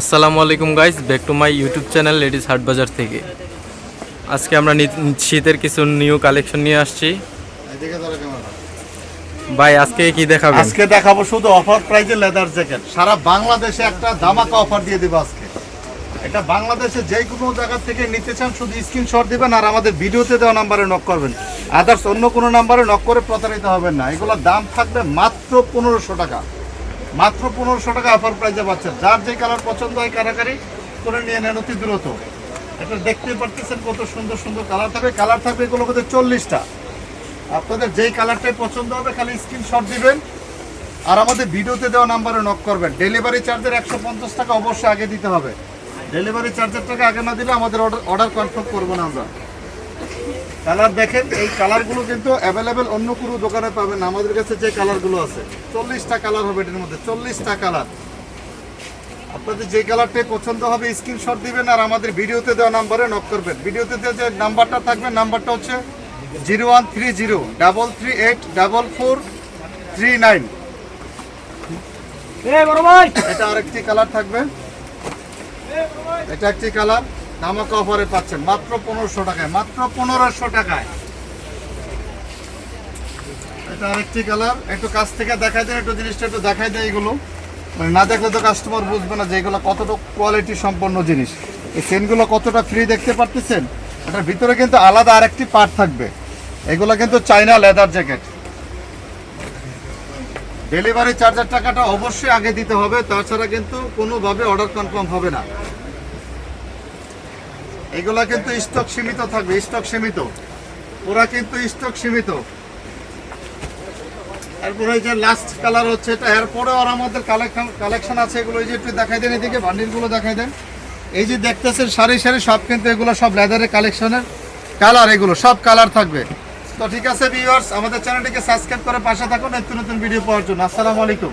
আসসালামু আলাইকুম guys back to my YouTube channel ladies হাট বাজার থেকে। আজকে আমরা শীতের কিছু নিউ কালেকশন নিয়ে আসছি। ভাই আজকে কি দেখাবেন? আজকে দেখাবো শুধু অফার প্রাইজে লেদার জ্যাকেট সারা বাংলাদেশে একটা ধামাকা অফার দিয়ে দেবো আজকে। এটা বাংলাদেশে যে কোনো জায়গা থেকে নিতে চান শুধু স্ক্রিনশট দিবেন আর আমাদের ভিডিওতে দেওয়া নাম্বারে নক করবেন। আদার্স অন্য কোনো নাম্বারে নক করে প্রতারিত হবেন না। এগুলোর দাম থাকবে মাত্র পনেরোশো টাকা। মাত্র পনেরোশো টাকা অফার প্রাইজে পাচ্ছেন। যার যে কালার পছন্দ হয় কারাকারি করে নিয়ে নেন অতি দ্রুত। এটা দেখতে পারতেছেন কত সুন্দর সুন্দর কালার থাকবে। কালার থাকবে এগুলো মধ্যে চল্লিশটা। আপনাদের যেই কালারটাই পছন্দ হবে খালি স্ক্রিনশট দিবেন। আর আমাদের ভিডিওতে দেওয়া নাম্বারে নক করবেন। ডেলিভারি চার্জের একশো পঞ্চাশ টাকা অবশ্যই আগে দিতে হবে। ডেলিভারি চার্জের টাকা আগে না দিলে আমাদের অর্ডার কনফার্ম করব না আমরা। কালার দেখেন এই কালারগুলো কিন্তু অ্যাভেলেবেল অন্য কোনো দোকানে পাবেন আমাদের কাছে যে কালারগুলো আছে চল্লিশটা কালার হবে এটার মধ্যে চল্লিশটা কালার আপনাদের যে কালারটাই পছন্দ হবে স্ক্রিনশট দিবেন আর আমাদের ভিডিওতে দেওয়া নাম্বারে নক করবেন। ভিডিওতে দেওয়া যে নাম্বারটা থাকবে নাম্বারটা হচ্ছে zero one three zero double three eight double four three nine এটা আরেকটি কালার থাকবে। এটা একটি কালার ধামাকা অফারে পাচ্ছেন। মাত্র পনেরোশো টাকায়, মাত্র পনেরোশো টাকায়। এটা আরেকটি কালার। একটু কাছ থেকে দেখাই দেন, একটু জিনিসটা একটু দেখাই দেয় এগুলো। মানে না দেখলে তো কাস্টমার বুঝবে না যে এগুলো কতটা কোয়ালিটি সম্পন্ন জিনিস। এই চেনগুলো কতটা ফ্রি দেখতে পারতেছেন? এটার ভিতরে কিন্তু আলাদা আরেকটি পার্ট থাকবে। এগুলো কিন্তু চাইনা লেদার জ্যাকেট ডেলিভারি চার্জের টাকাটা অবশ্যই আগে দিতে হবে, তাছাড়া কিন্তু কোনোভাবে অর্ডার কনফার্ম হবে না। এগুলা কিন্তু স্টক সীমিত থাকবে স্টক সীমিত। ওরা কিন্তু স্টক সীমিত। এরপরে এই যে লাস্ট কালার হচ্ছে এটা এরপরে আর আমাদের কালেকশন কালেকশন আছে এগুলো, এই যে একটু দেখাই দেন এদিকে বান্ডিলগুলো দেখাই দেন। এই যে দেখতেছেন সারি সারি, সব কিন্তু এগুলো সব লেদারের কালেকশনের কালার এগুলো, সব কালার থাকবে। তো ঠিক আছে ভিউয়ার্স আমাদের চ্যানেলটিকে সাবস্ক্রাইব করে পাশে থাকুন, নিত্য নতুন ভিডিও পাওয়ার জন্য। আসসালামু আলাইকুম।